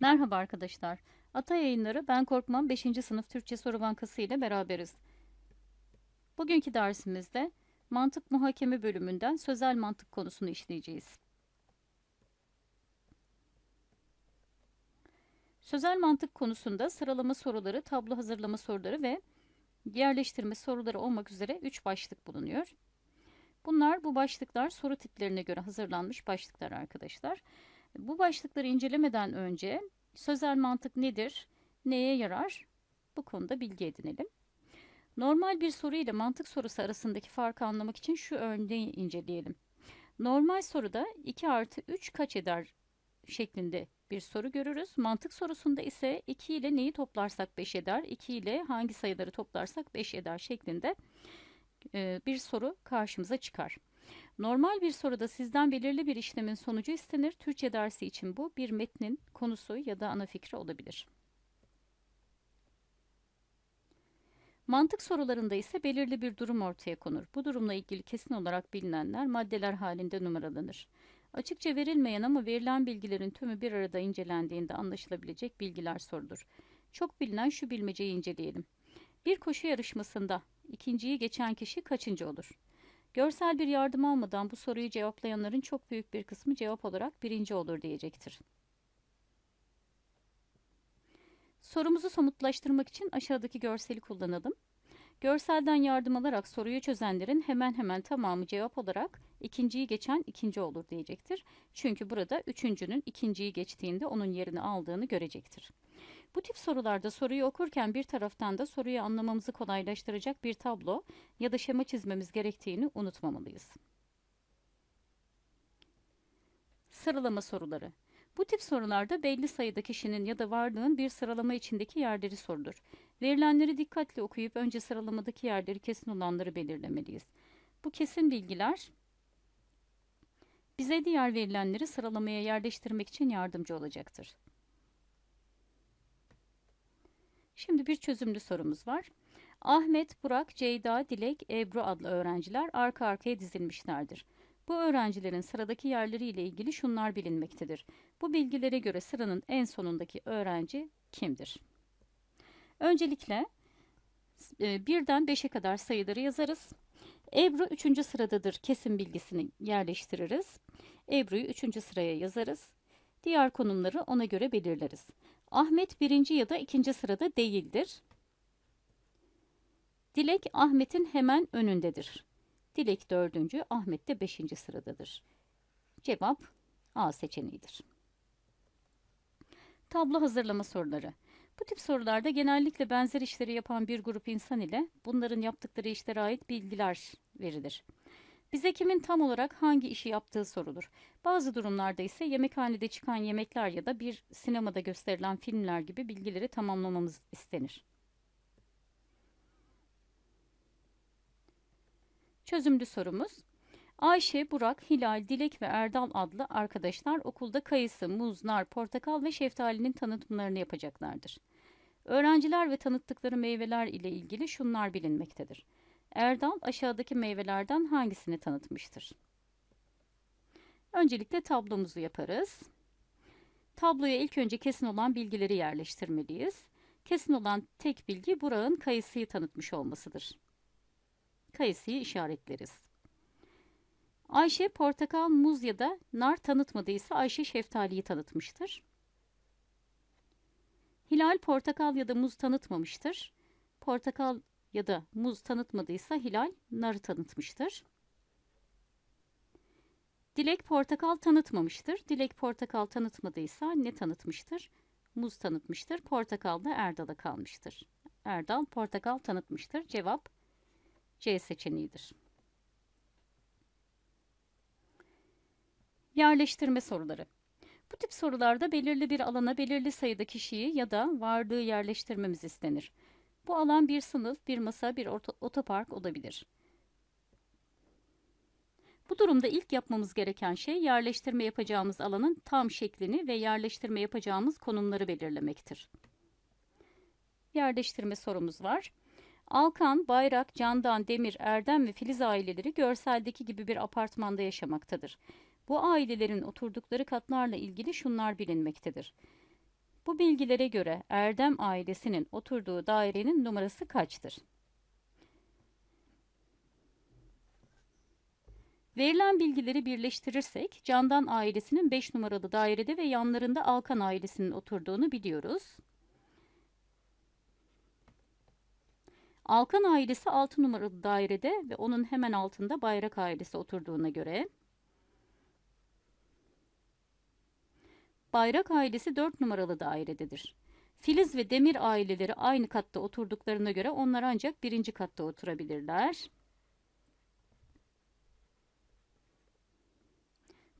Merhaba arkadaşlar. Ata Yayınları Ben Korkmam 5. sınıf Türkçe Soru Bankası ile beraberiz. Bugünkü dersimizde mantık muhakeme bölümünden sözel mantık konusunu işleyeceğiz. Sözel mantık konusunda sıralama soruları, tablo hazırlama soruları ve yerleştirme soruları olmak üzere 3 başlık bulunuyor. Bunlar bu başlıklar soru tiplerine göre hazırlanmış başlıklar arkadaşlar. Bu başlıkları incelemeden önce sözel mantık nedir, neye yarar bu konuda bilgi edinelim. Normal bir soru ile mantık sorusu arasındaki farkı anlamak için şu örneği inceleyelim. Normal soruda 2 artı 3 kaç eder şeklinde bir soru görürüz. Mantık sorusunda ise 2 ile neyi toplarsak 5 eder, 2 ile hangi sayıları toplarsak 5 eder şeklinde bir soru karşımıza çıkar. Normal bir soruda sizden belirli bir işlemin sonucu istenir. Türkçe dersi için bu bir metnin konusu ya da ana fikri olabilir. Mantık sorularında ise belirli bir durum ortaya konur. Bu durumla ilgili kesin olarak bilinenler maddeler halinde numaralanır. Açıkça verilmeyen ama verilen bilgilerin tümü bir arada incelendiğinde anlaşılabilecek bilgiler sorulur. Çok bilinen şu bilmeceyi inceleyelim. Bir koşu yarışmasında ikinciyi geçen kişi kaçıncı olur? Görsel bir yardım almadan bu soruyu cevaplayanların çok büyük bir kısmı cevap olarak birinci olur diyecektir. Sorumuzu somutlaştırmak için aşağıdaki görseli kullanalım. Görselden yardım alarak soruyu çözenlerin hemen hemen tamamı cevap olarak ikinciyi geçen ikinci olur diyecektir. Çünkü burada üçüncünün ikinciyi geçtiğinde onun yerini aldığını görecektir. Bu tip sorularda soruyu okurken bir taraftan da soruyu anlamamızı kolaylaştıracak bir tablo ya da şema çizmemiz gerektiğini unutmamalıyız. Sıralama soruları. Bu tip sorularda belli sayıda kişinin ya da varlığın bir sıralama içindeki yerleri sorulur. Verilenleri dikkatli okuyup önce sıralamadaki yerleri kesin olanları belirlemeliyiz. Bu kesin bilgiler bize diğer verilenleri sıralamaya yerleştirmek için yardımcı olacaktır. Şimdi bir çözümlü sorumuz var. Ahmet, Burak, Ceyda, Dilek, Ebru adlı öğrenciler arka arkaya dizilmişlerdir. Bu öğrencilerin sıradaki yerleriyle ilgili şunlar bilinmektedir. Bu bilgilere göre sıranın en sonundaki öğrenci kimdir? Öncelikle e, birden 5'e kadar sayıları yazarız. Ebru 3. sıradadır kesin bilgisini yerleştiririz. Ebru'yu 3. sıraya yazarız. Diğer konumları ona göre belirleriz. Ahmet birinci ya da ikinci sırada değildir. Dilek Ahmet'in hemen önündedir. Dilek dördüncü, Ahmet de beşinci sıradadır. Cevap A seçeneğidir. Tablo hazırlama soruları. Bu tip sorularda genellikle benzer işleri yapan bir grup insan ile bunların yaptıkları işlere ait bilgiler verilir. Bize kimin tam olarak hangi işi yaptığı sorulur. Bazı durumlarda ise yemekhanede çıkan yemekler ya da bir sinemada gösterilen filmler gibi bilgileri tamamlamamız istenir. Çözümlü sorumuz. Ayşe, Burak, Hilal, Dilek ve Erdal adlı arkadaşlar okulda kayısı, muz, nar, portakal ve şeftalinin tanıtımlarını yapacaklardır. Öğrenciler ve tanıttıkları meyveler ile ilgili şunlar bilinmektedir. Erdal aşağıdaki meyvelerden hangisini tanıtmıştır? Öncelikle tablomuzu yaparız. Tabloya ilk önce kesin olan bilgileri yerleştirmeliyiz. Kesin olan tek bilgi Burak'ın kayısıyı tanıtmış olmasıdır. Kayısıyı işaretleriz. Ayşe portakal, muz ya da nar tanıtmadıysa Ayşe şeftaliyi tanıtmıştır. Hilal portakal ya da muz tanıtmamıştır. Portakal ya da muz tanıtmadıysa Hilal narı tanıtmıştır. Dilek portakal tanıtmamıştır. Dilek portakal tanıtmadıysa ne tanıtmıştır? Muz tanıtmıştır. Portakal da Erdal'a kalmıştır. Erdal portakal tanıtmıştır. Cevap C seçeneğidir. Yerleştirme soruları. Bu tip sorularda belirli bir alana belirli sayıda kişiyi ya da varlığı yerleştirmemiz istenir. Bu alan bir sınıf, bir masa, bir otopark olabilir. Bu durumda ilk yapmamız gereken şey yerleştirme yapacağımız alanın tam şeklini ve yerleştirme yapacağımız konumları belirlemektir. Yerleştirme sorumuz var. Alkan, Bayrak, Candan, Demir, Erdem ve Filiz aileleri görseldeki gibi bir apartmanda yaşamaktadır. Bu ailelerin oturdukları katlarla ilgili şunlar bilinmektedir. Bu bilgilere göre Erdem ailesinin oturduğu dairenin numarası kaçtır? Verilen bilgileri birleştirirsek Candan ailesinin 5 numaralı dairede ve yanlarında Alkan ailesinin oturduğunu biliyoruz. Alkan ailesi 6 numaralı dairede ve onun hemen altında Bayrak ailesi oturduğuna göre Bayrak ailesi 4 numaralı dairededir. Filiz ve Demir aileleri aynı katta oturduklarına göre onlar ancak birinci katta oturabilirler.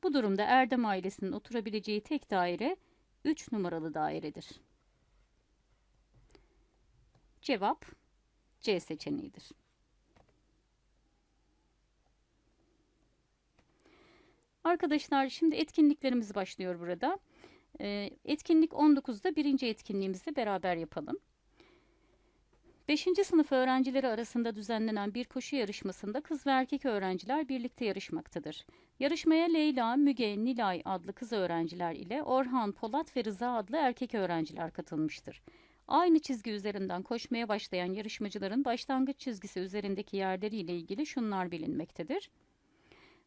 Bu durumda Erdem ailesinin oturabileceği tek daire 3 numaralı dairedir. Cevap C seçeneğidir. Arkadaşlar şimdi etkinliklerimiz başlıyor burada. Ee, etkinlik 19'da birinci etkinliğimizi beraber yapalım. 5. sınıf öğrencileri arasında düzenlenen bir koşu yarışmasında kız ve erkek öğrenciler birlikte yarışmaktadır. Yarışmaya Leyla, Müge, Nilay adlı kız öğrenciler ile Orhan, Polat ve Rıza adlı erkek öğrenciler katılmıştır. Aynı çizgi üzerinden koşmaya başlayan yarışmacıların başlangıç çizgisi üzerindeki yerleriyle ilgili şunlar bilinmektedir.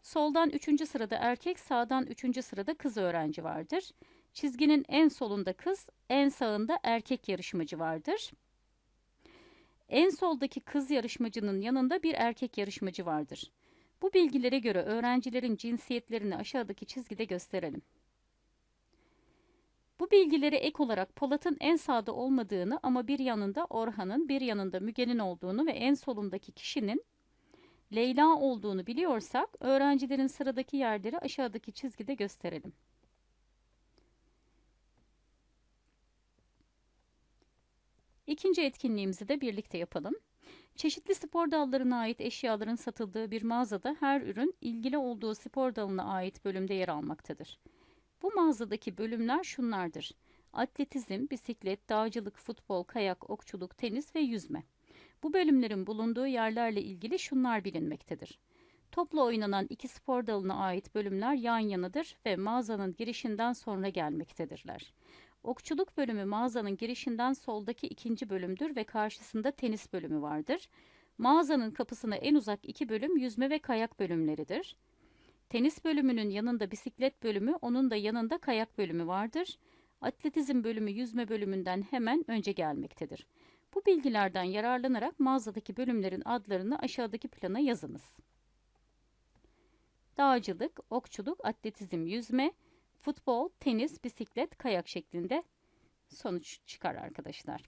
Soldan 3. sırada erkek, sağdan 3. sırada kız öğrenci vardır. Çizginin en solunda kız, en sağında erkek yarışmacı vardır. En soldaki kız yarışmacının yanında bir erkek yarışmacı vardır. Bu bilgilere göre öğrencilerin cinsiyetlerini aşağıdaki çizgide gösterelim. Bu bilgilere ek olarak Polat'ın en sağda olmadığını ama bir yanında Orhan'ın, bir yanında Müge'nin olduğunu ve en solundaki kişinin Leyla olduğunu biliyorsak öğrencilerin sıradaki yerleri aşağıdaki çizgide gösterelim. İkinci etkinliğimizi de birlikte yapalım. Çeşitli spor dallarına ait eşyaların satıldığı bir mağazada her ürün ilgili olduğu spor dalına ait bölümde yer almaktadır. Bu mağazadaki bölümler şunlardır. Atletizm, bisiklet, dağcılık, futbol, kayak, okçuluk, tenis ve yüzme. Bu bölümlerin bulunduğu yerlerle ilgili şunlar bilinmektedir. Topla oynanan iki spor dalına ait bölümler yan yanadır ve mağazanın girişinden sonra gelmektedirler. Okçuluk bölümü mağazanın girişinden soldaki ikinci bölümdür ve karşısında tenis bölümü vardır. Mağazanın kapısına en uzak iki bölüm yüzme ve kayak bölümleridir. Tenis bölümünün yanında bisiklet bölümü, onun da yanında kayak bölümü vardır. Atletizm bölümü yüzme bölümünden hemen önce gelmektedir. Bu bilgilerden yararlanarak mağazadaki bölümlerin adlarını aşağıdaki plana yazınız. Dağcılık, okçuluk, atletizm, yüzme, futbol, tenis, bisiklet, kayak şeklinde sonuç çıkar arkadaşlar.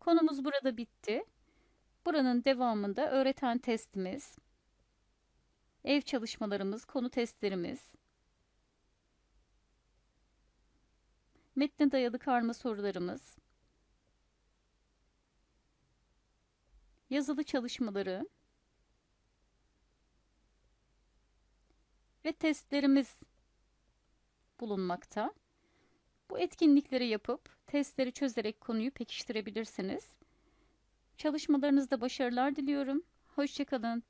Konumuz burada bitti. Buranın devamında öğreten testimiz, ev çalışmalarımız, konu testlerimiz, metne dayalı karma sorularımız, yazılı çalışmaları ve testlerimiz bulunmakta. Bu etkinlikleri yapıp testleri çözerek konuyu pekiştirebilirsiniz. Çalışmalarınızda başarılar diliyorum. Hoşçakalın.